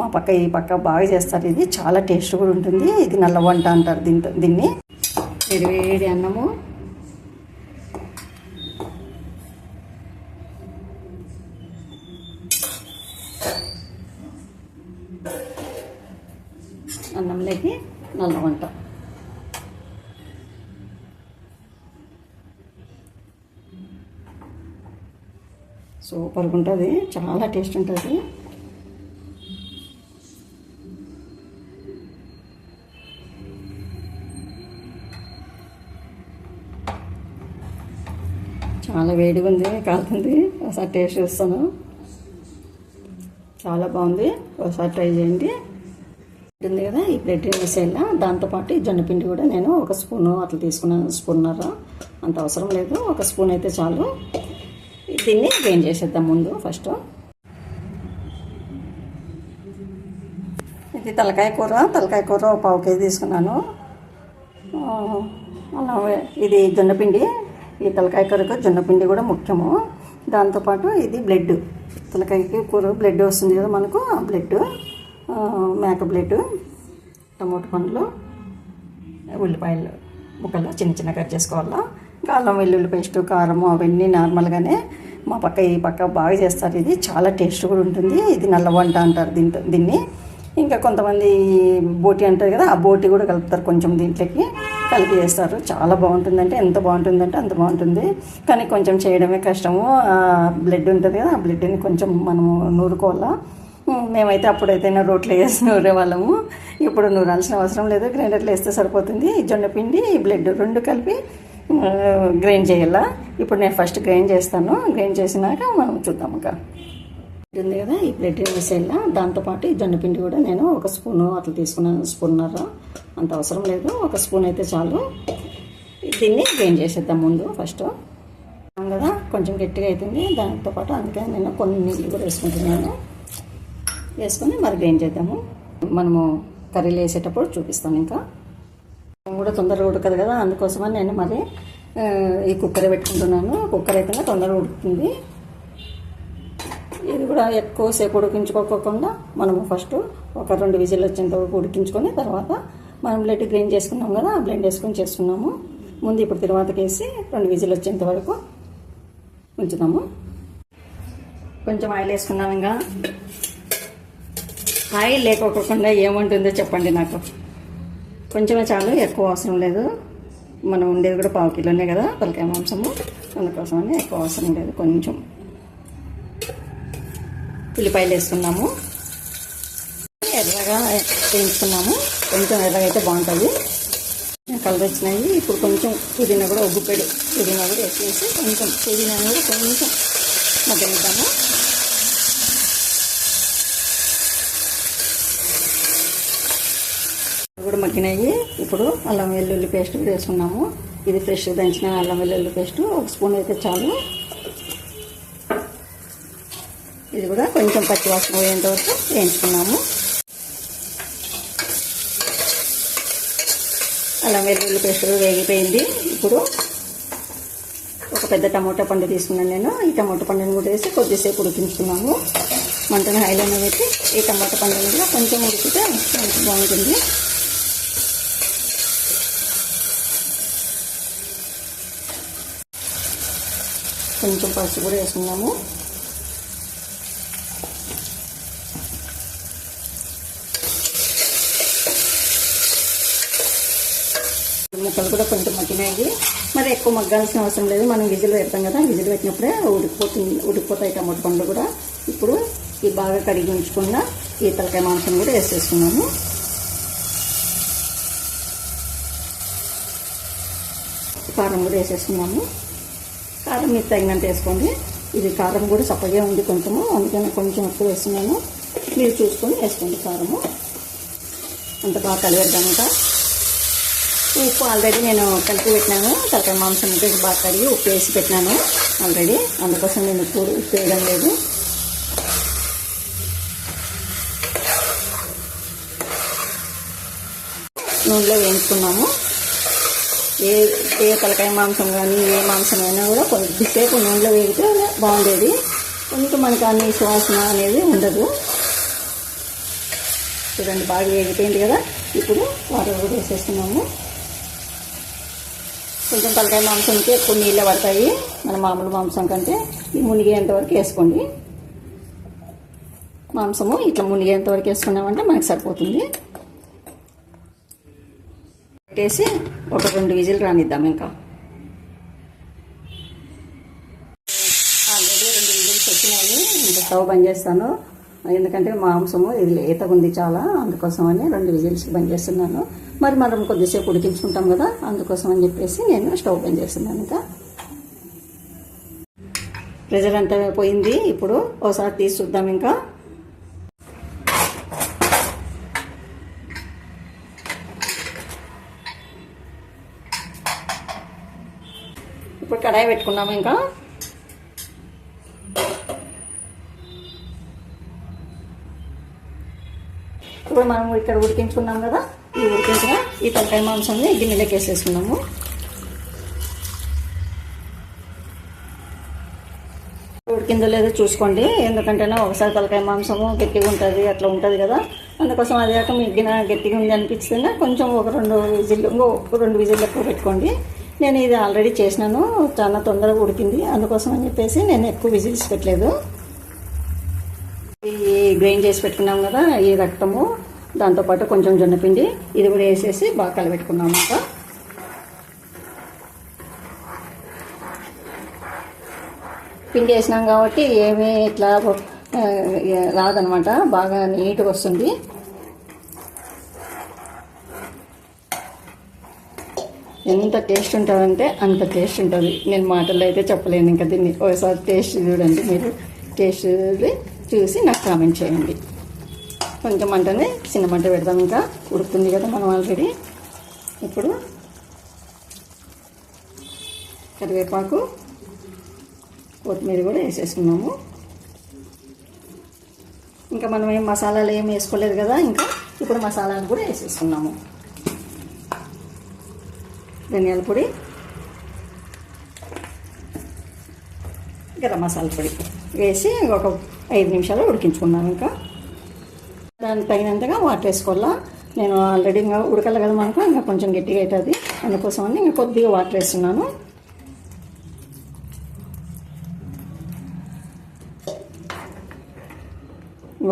మా పక్క ఈ పక్క బాగా చేస్తారు. ఇది చాలా టేస్ట్ కూడా ఉంటుంది. ఇది నల్ల వంట అంటారు దీంతో దీన్ని. వేడివేడి వేడి అన్నము. అన్నంలోకి నల్ల వంట. సూపర్గా ఉంటుంది చాలా టేస్ట్ ఉంటుంది. చాలా వేడిగా ఉంది కాలుతుంది. ఒకసారి టేస్ట్ చూస్తాను. చాలా బాగుంది. ఒకసారి ట్రై చేయండి. ఉంది కదా ఈ బ్రెడ్ వేసేలా దాంతోపాటు ఈ జొన్నపిండి కూడా నేను ఒక స్పూను అట్లా తీసుకున్నాను స్పూన్నర. అంత అవసరం లేదు. ఒక స్పూన్ అయితే చాలు. దీన్ని గ్రైండ్ చేసేద్దాం ముందు ఫస్ట్ ఇది తలకాయ కూర. తలకాయ కూర ఒక పావు కేజీ తీసుకున్నాను. అలా ఇది జొన్నపిండి ఈ తలకాయ కూరకు జొన్నపిండి కూడా ముఖ్యము. దాంతోపాటు ఇది బ్లడ్. తలకాయకి కూర బ్లడ్ వస్తుంది కదా మనకు ఆ బ్లడ్ మేక బ్లడ్ టమోటా పండ్లు ఉల్లిపాయలు ముక్కలు చిన్న చిన్న కట్ చేసుకోవాలా. కాలం వెల్లుల్లి పేస్ట్ కారం అవన్నీ నార్మల్గానే మా పక్క ఈ పక్క బాగా చేస్తారు. ఇది చాలా టేస్ట్ కూడా ఉంటుంది. ఇది నల్ల వంట అంటారు దీంతో దీన్ని. ఇంకా కొంతమంది బోటి అంటారు కదా ఆ బోటి కూడా కలుపుతారు కొంచెం దీంట్లోకి. కలిపి వేస్తారు చాలా బాగుంటుందంటే ఎంత బాగుంటుందంటే అంత బాగుంటుంది. కానీ కొంచెం చేయడమే కష్టము. బ్లడ్ ఉంటుంది కదా ఆ బ్లడ్ని కొంచెం మనము నూరుకోవాలా? మేమైతే అప్పుడైతే రోట్లో వేసి నూరే వాళ్ళము. ఇప్పుడు నూరాల్సిన అవసరం లేదు. గ్రైండర్లో వేస్తే సరిపోతుంది. జొన్న పిండి బ్లడ్ రెండు కలిపి గ్రైండ్ చేయాలా? ఇప్పుడు నేను ఫస్ట్ గ్రైండ్ చేస్తాను. గ్రైండ్ చేసినాక మనం చూద్దాం ఇంకా ఉంది కదా ఈ ప్లేట్ వేసేలా దాంతోపాటు ఈ జొన్న పిండి కూడా నేను ఒక స్పూను అట్లా తీసుకున్నాను స్పూన్నర. అంత అవసరం లేదు ఒక స్పూన్ అయితే చాలు. దీన్ని గ్రైండ్ చేసేద్దాం ముందు ఫస్ట్. కదా కొంచెం గట్టిగా అవుతుంది దాంతోపాటు అందుకే నేను కొన్ని నీళ్ళు కూడా వేసుకుంటున్నాను. వేసుకొని మరి గ్రైండ్ చేద్దాము. మనము కర్రీలు వేసేటప్పుడు చూపిస్తాను ఇంకా. కూడా తొందరగా ఉడకదు కదా అందుకోసమని నేను మరి ఈ కుక్కర్ పెట్టుకుంటున్నాను. కుక్కర్ అయితే తొందరగా ఉడుకుతుంది. ఇది కూడా ఎక్కువసేపు ఉడికించుకోకుండా మనము ఫస్ట్ ఒక రెండు విజిల్ వచ్చేంత వరకు ఉడికించుకొని తర్వాత మనం లెట్ గ్రైండ్ చేసుకున్నాం కదా ఆ బ్లెండ్ వేసుకొని చేసుకున్నాము. ముందు ఇప్పుడు తర్వాతకి వేసి రెండు విజిల్ వచ్చేంత వరకు ఉంచుదాము కొంచెం ఆయిల్ వేసుకున్నాం ఇంకా. ఆయిల్ లేకోకుండా ఏముంటుందో చెప్పండి నాకు. కొంచెమే చాలు ఎక్కువ అవసరం లేదు. మనం ఉండేది కూడా పావు కిలోనే కదా పలకాయ మాంసము. అందుకోసమని ఎక్కువ అవసరం లేదు కొంచెం. ఉల్లిపాయలు వేసుకున్నాము. ఎర్రగా వేయించుకున్నాము. కొంచెం ఎర్రగా అయితే బాగుంటుంది. కలర్ వచ్చినాయి. ఇప్పుడు కొంచెం పుదీనా కూడా ఒగ్గుపెడి పుదీనా కూడా వేసేసి కొంచెం పుదీనా కూడా కొంచెం మగ్గనిద్దాము. కూడా మగ్గినాయి. ఇప్పుడు అల్లం వెల్లుల్లి పేస్ట్ కూడా వేసుకున్నాము. ఇది ఫ్రెష్ దంచిన అల్లం వెల్లుల్లి పేస్ట్. ఒక స్పూన్ అయితే చాలు. ఇది కూడా కొంచెం పచ్చివాసన పోయేంత వరకు వేయించుకున్నాము. అల్లం వెల్లుల్లి పేస్ట్ వేగిపోయింది. ఇప్పుడు ఒక పెద్ద టమోటా పండు తీసుకున్నాను నేను. ఈ టమోటా పండుని కూడా వేసి కొద్దిసేపు ఉడికించుకున్నాము. మంటను హైలోనే పెట్టి ఈ టమోటా పండుని కూడా కొంచెం ఉడికితే మంచి బాగుంటుంది. కొంచెం పసుపు కూడా వేసుకున్నాము. ముక్కలు కూడా కొంచెం మగ్గినాయి. మరి ఎక్కువ మగ్గాల్సిన అవసరం లేదు. మనం విజిల్ పెడతాం కదా విజిల్ పెట్టినప్పుడే ఉడికిపోతుంది. ఉడికిపోతాయి టమాటో పండ్లు కూడా. ఇప్పుడు ఈ బాగా కడిగి ఉంచుకున్న ఈ తలకాయ మాంసం కూడా వేసేసుకున్నాము. కారం కూడా వేసేసుకున్నాము. కారం మీకు తగినంత వేసుకోండి. ఇది కారం కూడా చప్పగా ఉంది కొంచెము. అందుకని కొంచెం ఎక్కువ వేస్తున్నాను. మీరు చూసుకొని వేసుకోండి కారము. అంత బాగా కలిగేద్దామంట ఉప్పు ఆల్రెడీ నేను కలిపి పెట్టినాను. తలకాయ మాంసం ఉంటే బాగా కడిగి ఉప్పు వేసి పెట్టినాను ఆల్రెడీ అందుకోసం నేను ఉప్పు ఉప్పు వేయడం లేదు. నూనెలో వేయించుకున్నాము. ఏ ఏ తలకాయ మాంసం కానీ ఏ మాంసం అయినా కూడా కొద్దిసేపు నూనెలో వేగితే బాగుండేది. కొంచెం మనకు అన్ని సువాసన అనేది ఉండదు. చూడండి బాగా వేగిపోయింది కదా. ఇప్పుడు వాటర్ కూడా వేసేస్తున్నాము. కొంచెం తలకాయ మాంసంకి ఎక్కువ నీళ్ళే పడతాయి. మన మామూలు మాంసం కంటే ఈ వేసుకోండి. మాంసము ఇట్లా మునిగేంతవరకు వేసుకున్నామంటే మనకు సరిపోతుంది. పెట్టేసి ఒక రెండు విజిల్ రానిద్దాం ఇంకా. ఆల్రెడీ రెండు విజిల్స్ వచ్చినాయి. ఇంకా స్టవ్ బంద్ చేస్తాను. ఎందుకంటే మాంసము ఇది లేతగా ఉంది చాలా అందుకోసమని రెండు విజిల్స్ బంద్ చేస్తున్నాను. మరి మనం కొద్దిసేపు ఉడికించుకుంటాం కదా అందుకోసం అని చెప్పేసి నేను స్టవ్ బంద్ చేస్తున్నాను ఇంకా. ప్రెజర్ అంతా పోయింది ఇప్పుడు ఒకసారి తీసి చూద్దాం ఇంకా. ఇప్పుడు కడాయి పెట్టుకున్నాము ఇంకా. మనం ఇక్కడ ఉడికించుకున్నాం కదా? ఈ ఉడికించిన ఈ తలకాయ మాంసాన్ని గిన్నెలోకి వేసేసుకున్నాము ఉడికిందో లేదో చూసుకోండి. ఎందుకంటే ఒకసారి తలకాయ మాంసము గట్టిగా ఉంటుంది అట్లా ఉంటుంది కదా. అందుకోసం అది కాక మీ గిన్నె గట్టిగా ఉంది అనిపిస్తుంది? కొంచెం ఒక రెండు విజిల్ ఇంకో ఒక రెండు విజిల్ ఎక్కువ పెట్టుకోండి. నేను ఇది ఆల్రెడీ చేసినాను చాలా తొందరగా ఉడికింది. అందుకోసం అని చెప్పేసి నేను ఎక్కువ విజిల్స్ పెట్టలేదు. ఈ గ్రైండ్ చేసి పెట్టుకున్నాం కదా ఈ రక్తము. దాంతోపాటు కొంచెం జొన్నపిండి ఇది కూడా వేసేసి బాగా కలబెట్టుకున్నాము ఇంకా పిండి వేసినాం కాబట్టి ఏమీ ఇట్లా రాదనమాట. బాగా నీట్గా వస్తుంది. ఎంత టేస్ట్ ఉంటుందంటే అంత టేస్ట్ ఉంటుంది. నేను మాటల్లో అయితే చెప్పలేను ఇంకా దీన్ని ఒకసారి టేస్ట్ చూడండి మీరు. టేస్ట్ చూసి నాకు కామెంట్ చేయండి. కొంచెం మంటని చిన్న మంట పెడదాం ఇంకా. ఉడుకుతుంది కదా మనం ఆల్రెడీ ఇప్పుడు కరివేపాకు కొత్తిమీర కూడా వేసేసుకున్నాము. ఇంకా మనం ఏం మసాలాలు ఏం వేసుకోలేదు కదా ఇంకా ఇప్పుడు మసాలాలు కూడా వేసేసుకున్నాము. ధనియాల పొడి గరం మసాలా పొడి వేసి ఒక ఐదు నిమిషాలు ఉడికించుకున్నాను ఇంకా. దానికి తగినంతగా వాటర్ వేసుకోవాలా నేను ఆల్రెడీ ఇంకా ఉడకల కదా మనకు ఇంకా కొంచెం గట్టిగా అవుతుంది అందుకోసమని ఇంకా కొద్దిగా వాటర్ వేస్తున్నాను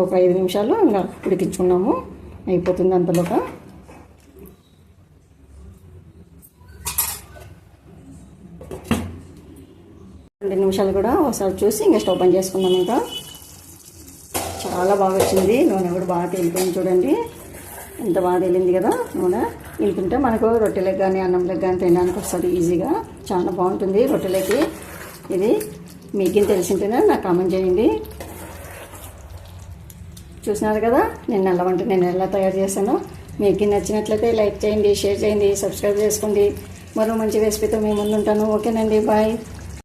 ఒక ఐదు నిమిషాలు ఇంకా ఉడికించుకున్నాము. అయిపోతుంది అంతలోగా. రెండు నిమిషాలు కూడా ఒకసారి చూసి ఇంకా స్టవ్ బంద్ చేసుకుందాం ఇంకా. చాలా బాగా వచ్చింది. నూనె కూడా బాగా తేలిపోయింది చూడండి. ఎంత బాగా తేలింది కదా నూనె. వెళ్తుంటే మనకు రొట్టెలకు కానీ అన్నంలకు కానీ తినడానికి వస్తుంది ఈజీగా. చాలా బాగుంటుంది రొట్టెలకి. ఇది మీకేం తెలిసింటేనే నాకు కామెంట్ చేయండి. చూసినారు కదా? నేను ఎలా వంట నేను ఎలా తయారు చేశాను. మీకు నచ్చినట్లయితే లైక్ చేయండి షేర్ చేయండి సబ్స్క్రైబ్ చేసుకోండి. మరో మంచి రెసిపీతో మేము ముందుంటాను. ఓకేనండి బాయ్.